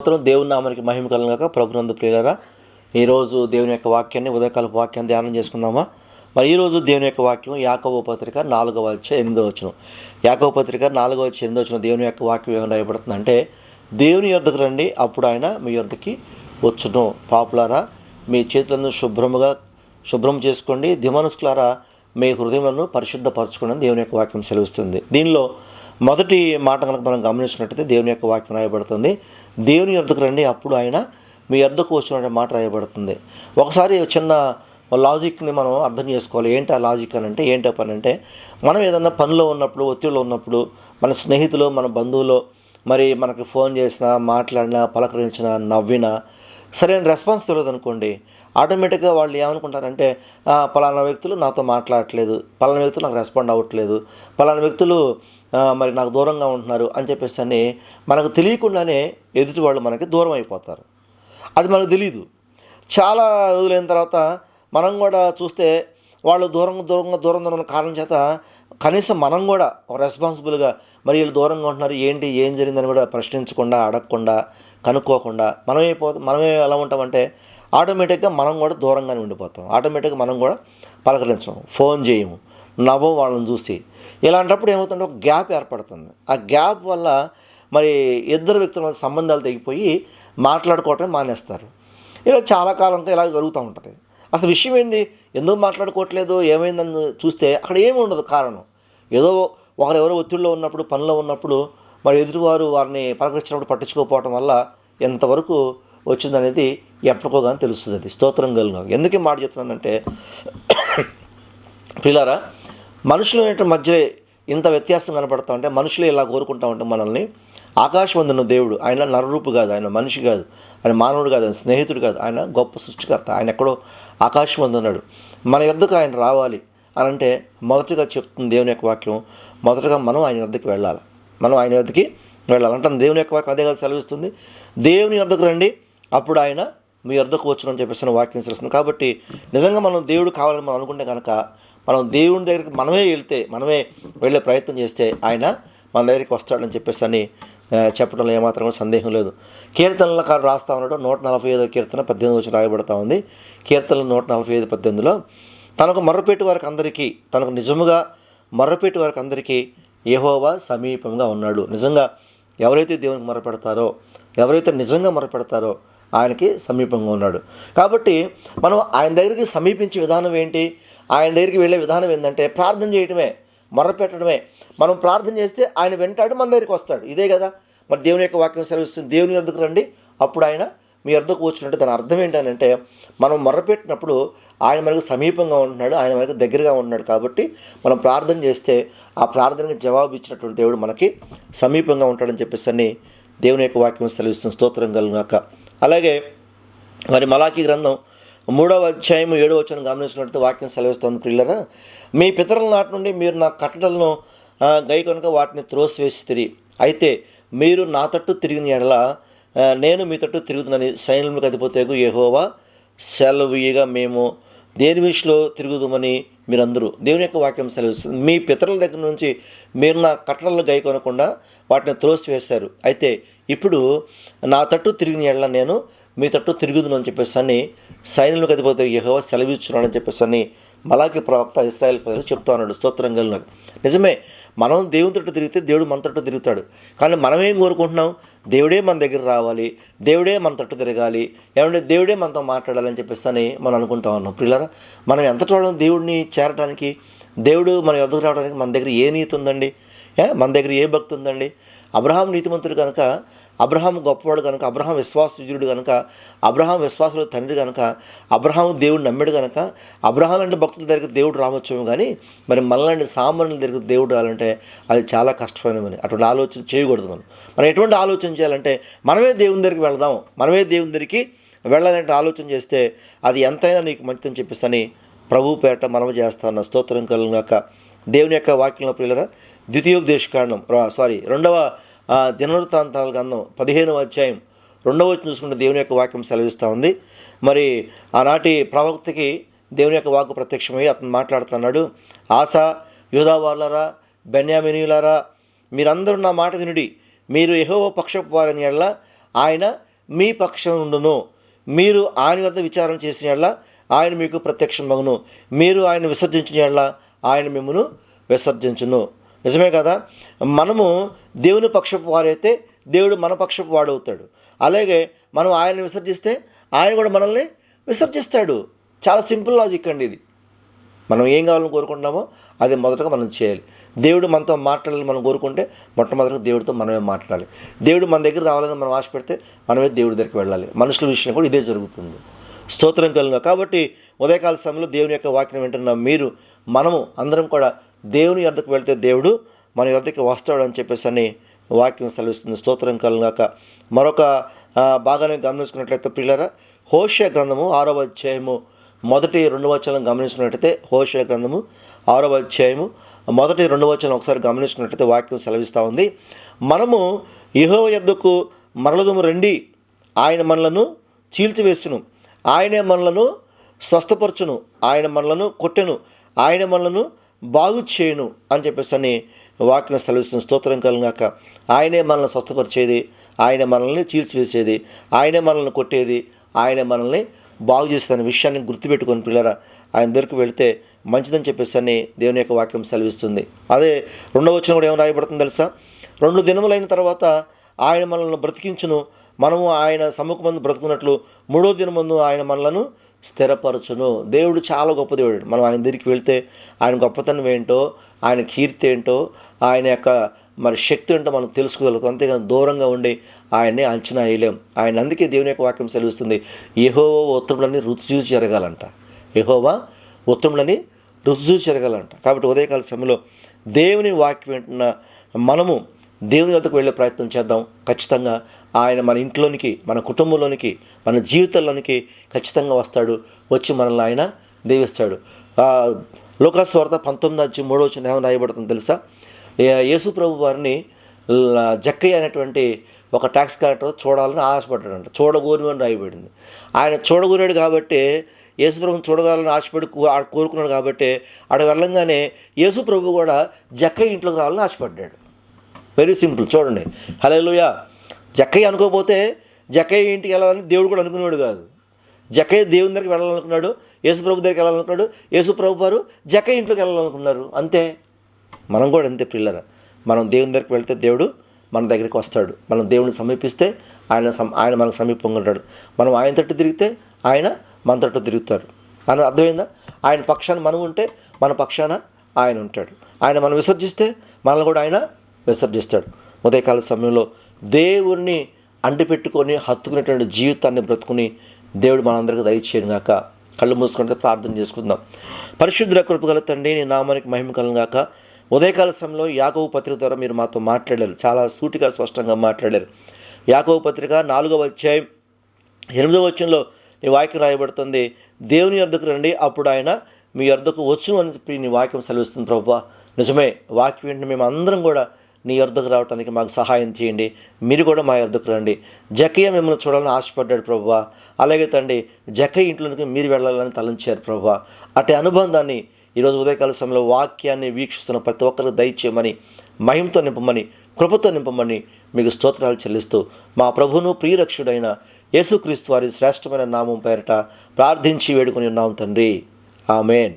స్తోత్రం దేవుని నామానికి మహిమ కలగాక ప్రభునందు ప్రియులరా ఈరోజు దేవుని యొక్క వాక్యాన్ని ఉదయకాలపు వాక్యాన్ని ధ్యానం చేసుకుందామా? మరి ఈరోజు దేవుని యొక్క వాక్యం యాకవ పత్రిక నాలుగవ వచ్చే ఎనిమిదో వచ్చిన యాకవ పత్రిక నాలుగవ వచ్చే ఎనిమిదో వచ్చిన దేవుని యొక్క వాక్యం ఏమైనా రాయబడుతుంది అంటే దేవుని యొద్దకు రండి అప్పుడు ఆయన మీ యొద్దకి వచ్చును. పాపులారా మీ చేతులను శుభ్రముగా శుభ్రం చేసుకోండి. దిమనస్కులారా మీ హృదయములను పరిశుద్ధపరచుకోండి దేవుని యొక్క వాక్యం సెలవిస్తుంది. దీనిలో మొదటి మాట కనుక మనం గమనించినట్టయితే దేవుని యొక్క వాక్యం రాయబడుతుంది. దేవుని ఎద్దకు రండి అప్పుడు ఆయన మీ ఎద్దకు వచ్చిన మాట రాయబడుతుంది. ఒకసారి చిన్న లాజిక్ని మనం అర్థం చేసుకోవాలి. ఏంటి ఆ లాజిక్ అని అంటే ఏంటి పని అంటే మనం ఏదన్నా పనిలో ఉన్నప్పుడు ఒత్తిడిలో ఉన్నప్పుడు మన స్నేహితులు మన బంధువులు మరి మనకి ఫోన్ చేసినా మాట్లాడినా పలకరించినా నవ్వినా సరైన రెస్పాన్స్ తెలియదు అనుకోండి ఆటోమేటిక్గా వాళ్ళు ఏమనుకుంటారంటే పలానా వ్యక్తులు నాతో మాట్లాడట్లేదు పలానా వ్యక్తులు నాకు రెస్పాండ్ అవ్వట్లేదు పలానా వ్యక్తులు మరి నాకు దూరంగా ఉంటున్నారు అని చెప్పేసి అని మనకు తెలియకుండానే ఎదుటి వాళ్ళు మనకి దూరం అయిపోతారు. అది మనకు తెలియదు చాలా రోజులైన తర్వాత మనం కూడా చూస్తే వాళ్ళు దూరంగా దూరంగా దూరం ఉన్న కారణం చేత కనీసం మనం కూడా రెస్పాన్సిబుల్గా మరి వీళ్ళు దూరంగా ఉంటున్నారు ఏంటి ఏం జరిగిందని కూడా ప్రశ్నించకుండా అడగకుండా కనుక్కోకుండా మనమే పో మనమే ఎలా ఉంటామంటే ఆటోమేటిక్గా మనం కూడా దూరంగానే ఉండిపోతాం. ఆటోమేటిక్గా మనం కూడా పలకరించం. ఫోన్ చేయము. నవ్వం వాళ్ళని చూసి. ఇలాంటప్పుడు ఏమవుతుంటే ఒక గ్యాప్ ఏర్పడుతుంది. ఆ గ్యాప్ వల్ల మరి ఇద్దరు వ్యక్తుల మధ్య సంబంధాలు తెగిపోయి మాట్లాడుకోవటం మానేస్తారు. ఇలా చాలా కాలంగా ఇలా జరుగుతూ ఉంటుంది. అసలు విషయం ఏంది? ఎందుకు మాట్లాడుకోవట్లేదు? ఏమైందని చూస్తే అక్కడ ఏమి ఉండదు కారణం. ఏదో ఒకరెవరో ఒత్తిడిలో ఉన్నప్పుడు పనిలో ఉన్నప్పుడు మరి ఎదుటివారు వారిని పలకరించినప్పుడు పట్టించుకోకపోవటం వల్ల ఎంతవరకు వచ్చిందనేది ఎప్పటికోగానే తెలుస్తుంది అది స్తోత్రం కలిగిన ఎందుకు మాట చెప్తున్నానంటే పిల్లారా మనుషుల యొక్క మధ్య ఇంత వ్యత్యాసం కనపడతా ఉంటే మనుషులు ఇలా కోరుకుంటా ఉంటే మనల్ని ఆకాశం దేవుడు ఆయన నరరూపు కాదు ఆయన మనిషి కాదు ఆయన మానవుడు కాదు ఆయన స్నేహితుడు కాదు ఆయన గొప్ప సృష్టికర్త ఆయన ఎక్కడో ఆకాశమందున్నాడు. మన యొద్దకు ఆయన రావాలి అని అంటే మొదటగా చెప్తుంది దేవుని యొక్క వాక్యం మొదటగా మనం ఆయన వద్దకు వెళ్ళాలి. మనం ఆయన వద్దకి వెళ్ళాలి. అంటే దేవుని యొక్క వాక్యం అదే కదా సెలవిస్తుంది. దేవుని వద్దకు రండి అప్పుడు ఆయన మీ వద్దకు వచ్చును అని చెప్పేసి వాక్యం తెలుస్తుంది కాబట్టి నిజంగా మనం దేవుడు కావాలని మనం అనుకుంటే కనుక మనం దేవుని దగ్గరికి మనమే వెళ్తే మనమే వెళ్ళే ప్రయత్నం చేస్తే ఆయన మన దగ్గరికి వస్తాడని చెప్పేసి అని చెప్పడంలో ఏమాత్రం సందేహం లేదు. కీర్తనల కారు రాస్తా ఉన్నట్టు నూట నలభై ఐదో కీర్తన పద్దెనిమిది వచ్చి రాయబడతా ఉంది. కీర్తనలు నూట నలభై ఐదు పద్దెనిమిదిలో తనకు మర్రపెట్టి వారికి అందరికీ తనకు నిజముగా మర్రపెట్టి వారికి అందరికీ ఏహోవా సమీపంగా ఉన్నాడు. నిజంగా ఎవరైతే దేవునికి మొరపెడతారో ఎవరైతే నిజంగా మొరపెడతారో ఆయనకి సమీపంగా ఉన్నాడు. కాబట్టి మనం ఆయన దగ్గరికి సమీపించే విధానం ఏంటి? ఆయన దగ్గరికి వెళ్ళే విధానం ఏంటంటే ప్రార్థన చేయటమే మొరపెట్టడమే. మనం ప్రార్థన చేస్తే ఆయన వెంటాడు మన దగ్గరికి వస్తాడు. ఇదే కదా. మరి దేవుని యొక్క వాక్యం సెలవిస్తుంది. దేవుని వద్దకు రండి. అప్పుడు ఆయన మీ అర్థకు వచ్చినట్టు దాని అర్థం ఏంటంటే మనం మొరపెట్టినప్పుడు ఆయన మనకు సమీపంగా ఉంటున్నాడు. ఆయన మనకు దగ్గరగా ఉంటున్నాడు కాబట్టి మనం ప్రార్థన చేస్తే ఆ ప్రార్థనకి జవాబు ఇచ్చినటువంటి దేవుడు మనకి సమీపంగా ఉంటాడని చెప్పేసి అని దేవుని యొక్క వాక్యం సెలవిస్తుంది. స్తోత్రం కలుగాక అలాగే మరి మలాఖీ గ్రంథం మూడవ అధ్యాయం ఏడవ వచ్చాను గమనించినట్టు వాక్యం సెలవిస్తోంది ప్రిల్లరా మీ పితరుల నాటి నుండి మీరు నా కట్టడలను గై కనుక వాటిని త్రోసివేసి తిరిగి. అయితే మీరు నా తట్టు తిరిగిన ఎడల నేను మీ తట్టు తిరుగుతున్నాను సైన్యులకు అధిపతేగు యహోవా. సెలవుగా మేము దేని విషయంలో తిరుగుదామని మీరందరూ. దేవుని యొక్క వాక్యం సెలవిస్తుంది. మీ పితరుల దగ్గర నుంచి మీరు నా కట్టడలు గై కొనకుండా వాటిని త్రోసివేశారు. అయితే ఇప్పుడు నా తట్టు తిరిగిన ఎడల నేను మీ తట్టు తిరుగుదును అని చెప్పేసి అని సైన్యులకు అధిపతి యెహోవా సెలవిచ్చున్నాడని చెప్పేసి అని మలాకి ప్రవక్త ఇస్రాయల్ ప్రజలు చెప్తా ఉన్నాడు. స్తోత్రం కలిగినాడు నిజమే మనం దేవుని తట్టు తిరిగితే దేవుడు మన తట్టు తిరుగుతాడు. కానీ మనం ఏం కోరుకుంటున్నాం? దేవుడే మన దగ్గర రావాలి దేవుడే మన తట్టు తిరగాలి ఏమంటే దేవుడే మనతో మాట్లాడాలని చెప్పేసి అని మనం అనుకుంటా ఉన్నాం. పిల్లరా మనం ఎంత చూడడం దేవుడిని చేరడానికి దేవుడు మన ఎదురు రావడానికి మన దగ్గర ఏ నీతి ఉందండి? మన దగ్గర ఏ భక్తి ఉందండి? అబ్రహాం నీతిమంతుడు కనుక అబ్రహాం గొప్పవాడు కనుక అబ్రహాం విశ్వాసయుడు కనుక అబ్రహాం విశ్వాసుల తండ్రి కనుక అబ్రహాం దేవుడు నమ్మాడు కనుక అబ్రహాం లాంటి భక్తుల దగ్గరికి దేవుడు రావచ్చేమో కానీ మరి మనలాంటి సామాన్యుల దగ్గరికి దేవుడు రావాలంటే అది చాలా కష్టమైన పని. అటువంటి ఆలోచన చేయకూడదు మనం. మనం ఎటువంటి ఆలోచన చేయాలంటే మనమే దేవుని దగ్గరికి వెళదాం. మనమే దేవుని దగ్గరికి వెళ్ళాలంటే ఆలోచన చేస్తే అది ఎంతైనా నీకు మంచిదని చెప్పేసి అని ప్రభు పేట మనము చేస్తాను స్తోత్రం కలుగాక దేవుని యొక్క వాక్యంలో పిల్లరా ద్వితీయోపదేశ కాండం సారీ రెండవ దినవృత్తాంతాల గ్రంథం పదిహేనవ అధ్యాయం రెండవ వచ్చి చూసుకుంటే దేవుని యొక్క వాక్యం సెలవిస్తూ ఉంది. మరి ఆనాటి ప్రవక్తకి దేవుని యొక్క వాక్కు ప్రత్యక్షమై అతను మాట్లాడుతున్నాడు. ఆశ యూదావార్లరా బెన్యామినీలారా మీరందరూ నా మాట వినుడి. మీరు ఎహో పక్షపు వారని ఎడల ఆయన మీ పక్షం ఉండును. మీరు ఆయన వద్ద విచారణ చేసిన యెడల ఆయన మీకు ప్రత్యక్షం మగును మీరు ఆయన విసర్జించిన యెడల ఆయన మిమ్మను విసర్జించును. నిజమే కదా? మనము దేవుని పక్షపు వారైతే దేవుడు మన పక్షపు వాడవుతాడు. అలాగే మనం ఆయన విసర్జిస్తే ఆయన కూడా మనల్ని విసర్జిస్తాడు. చాలా సింపుల్ లాజిక్ అండి ఇది. మనం ఏం కావాలని కోరుకుంటున్నామో అది మొదటగా మనం చేయాలి. దేవుడు మనతో మాట్లాడాలని మనం కోరుకుంటే మొట్టమొదటిగా దేవుడితో మనమే మాట్లాడాలి. దేవుడు మన దగ్గర రావాలని మనం ఆశ పెడితే మనమే దేవుడి దగ్గరికి వెళ్ళాలి. మనుషుల విషయం కూడా ఇదే జరుగుతుంది. స్తోత్రం కలుగు కాబట్టి ఉదయకాల సమయంలో దేవుని యొక్క వాక్యం వింటున్న మీరు మనము అందరం కూడా దేవుని ఎద్దకు వెళ్తే దేవుడు మన యొద్దకి వస్తాడు అని చెప్పేసి అని వాక్యం సెలవిస్తుంది. స్తోత్రం కలుగాక మరొక బాగానే గమనించుకున్నట్లయితే పిల్లరా హోష గ్రంథము ఆరవ అధ్యాయము మొదటి రెండు వచనం గమనించుకున్నట్లయితే హోష గ్రంథము ఆరవ అధ్యాయము మొదటి రెండు వచనం ఒకసారి గమనించుకున్నట్లయితే వాక్యం సెలవిస్తూ ఉంది. మనము యహో యొద్దకు మరలదుము రండి. ఆయన మనలను చీల్చివేసును. ఆయనే మనలను స్వస్థపరచును. ఆయన మనలను కొట్టెను. ఆయన మనలను బాగు చేయను అని చెప్పేసి అని వాక్యం సెలవిస్తున్న స్తోత్రం కలిగినాక ఆయనే మనల్ని స్వస్థపరిచేది ఆయన మనల్ని చీల్చివేసేది ఆయనే మనల్ని కొట్టేది ఆయనే మనల్ని బాగు చేస్తున్న విషయాన్ని గుర్తుపెట్టుకొని పిల్లరా ఆయన దగ్గరికి వెళితే మంచిదని చెప్పేసి అని దేవుని యొక్క వాక్యం సెలవిస్తుంది. అదే రెండవ వచ్చిన కూడా ఏమైనా రాయబడుతుంది తెలుసా? రెండు దినములైన తర్వాత ఆయన మనల్ని బ్రతికించును మనము ఆయన సమ్ముఖమందు బ్రతుకున్నట్లు మూడో దినమందు ఆయన మనలను స్థిరపరచును. దేవుడు చాలా గొప్ప దేవుడు. మనం ఆయన దగ్గరికి వెళ్తే ఆయన గొప్పతనం ఏంటో ఆయన కీర్తి ఏంటో ఆయన యొక్క మరి శక్తి ఏంటో మనం తెలుసుకోగలుగుతాం. అంతేగాని దూరంగా ఉండి ఆయన్ని అంచనా వేయలేం. ఆయన అందుకే దేవుని యొక్క వాక్యం సెలవిస్తుంది. యెహోవా ఉత్తములని రుచిచూచి జరగాలంట. యెహోవా ఉత్తములని రుచిచూచి జరగాలంట. కాబట్టి ఉదయకాల సమయంలో దేవుని వాక్యం వింటున్న మనము దేవుని వద్దకు వెళ్ళే ప్రయత్నం చేద్దాం. ఖచ్చితంగా ఆయన మన ఇంట్లోనికి మన కుటుంబంలోనికి మన జీవితంలోనికి ఖచ్చితంగా వస్తాడు. వచ్చి మనల్ని ఆయన దీవిస్తాడు. లోకాస్వార్త పంతొమ్మిది మూడో వచ్చిన ఏమైనా రాయబడుతుంది తెలుసా? యేసు ప్రభు వారిని జక్కయ్య అనేటువంటి ఒక ట్యాక్స్ కలెక్టర్ చూడాలని ఆశపడ్డాడంట. చూడగోరు అని రాయబడింది. ఆయన చూడగోరాడు కాబట్టి యేసుప్రభుని చూడగలని ఆశపడి కోరుకున్నాడు కాబట్టి ఆడ వెళ్ళంగానే యేసుప్రభు కూడా జక్క ఇంట్లోకి రావాలని ఆశపడ్డాడు. వెరీ సింపుల్ చూడండి. హలోయ జక్కయ్య అనుకోకపోతే జక్కయ్య ఇంటికి వెళ్ళాలని దేవుడు కూడా అనుకున్నాడు కాదు. జక్కయ్య దేవుని దగ్గరికి వెళ్ళాలనుకున్నాడు యేసుప్రభు దగ్గరికి వెళ్ళాలనుకున్నాడు యేసుప్రభు వారు జక్కయ్య ఇంట్లోకి వెళ్ళాలనుకున్నారు. అంతే. మనం కూడా అంతే పిల్లర మనం దేవుని దగ్గరికి వెళ్తే దేవుడు మన దగ్గరికి వస్తాడు. మనం దేవుని సమీపిస్తే ఆయన సమ ఆయన మనకు సమీపంగా ఉంటాడు. మనం ఆయన తట్టు తిరిగితే ఆయన మన తట్టు తిరుగుతాడు. అని అర్థమైందా? ఆయన పక్షాన మనం ఉంటే మన పక్షాన ఆయన ఉంటాడు. ఆయన మనం విసర్జిస్తే మనల్ని కూడా ఆయన విసర్జిస్తాడు ఉదయకాల సమయంలో దేవుణ్ణి అంటిపెట్టుకొని హత్తుకునేటువంటి జీవితాన్ని బ్రతుకుని దేవుడు మనందరికీ దయచేయను గాక. కళ్ళు మూసుకుంటే ప్రార్థన చేసుకుందాం. పరిశుద్ధ కృపగల తండ్రి నీ నామానికి మహిమ కలంగాక ఉదయకాల సమయంలో యాగవ పత్రిక ద్వారా మీరు మాతో మాట్లాడారు. చాలా సూటిగా స్పష్టంగా మాట్లాడారు. యాగవ పత్రిక నాలుగవ అధ్యాయం ఎనిమిదవ వచ్చంలో నీ వాక్యం రాయబడుతుంది. దేవుని అర్థకు రండి అప్పుడు ఆయన మీ అర్థకు వచ్చు అని చెప్పి నీ వాక్యం సెలవిస్తుంది ప్రభు నిజమే వాక్యం వెంటనే మేము అందరం కూడా నీ యొద్దకు రావడానికి మాకు సహాయం చేయండి. మీరు కూడా మా యొద్దకు రండి. జకయ్య మిమ్మల్ని చూడాలని ఆశపడ్డాడు ప్రభువ. అలాగే తండ్రి జకయ్య ఇంట్లోకి మీరు వెళ్ళాలని తలంచారు ప్రభువ. అటు అనుబంధాన్ని ఈరోజు ఉదయకాల సమయంలో వాక్యాన్ని వీక్షిస్తున్న ప్రతి ఒక్కరికి దయచేయమని మహిమతో నింపమని కృపతో నింపమని మీకు స్తోత్రాలు చెల్లిస్తూ మా ప్రభును ప్రియరక్షుడైన యేసుక్రీస్తు వారి శ్రేష్టమైన నామం పేరిట ప్రార్థించి వేడుకొని ఉన్నాం తండ్రి. ఆమెన్.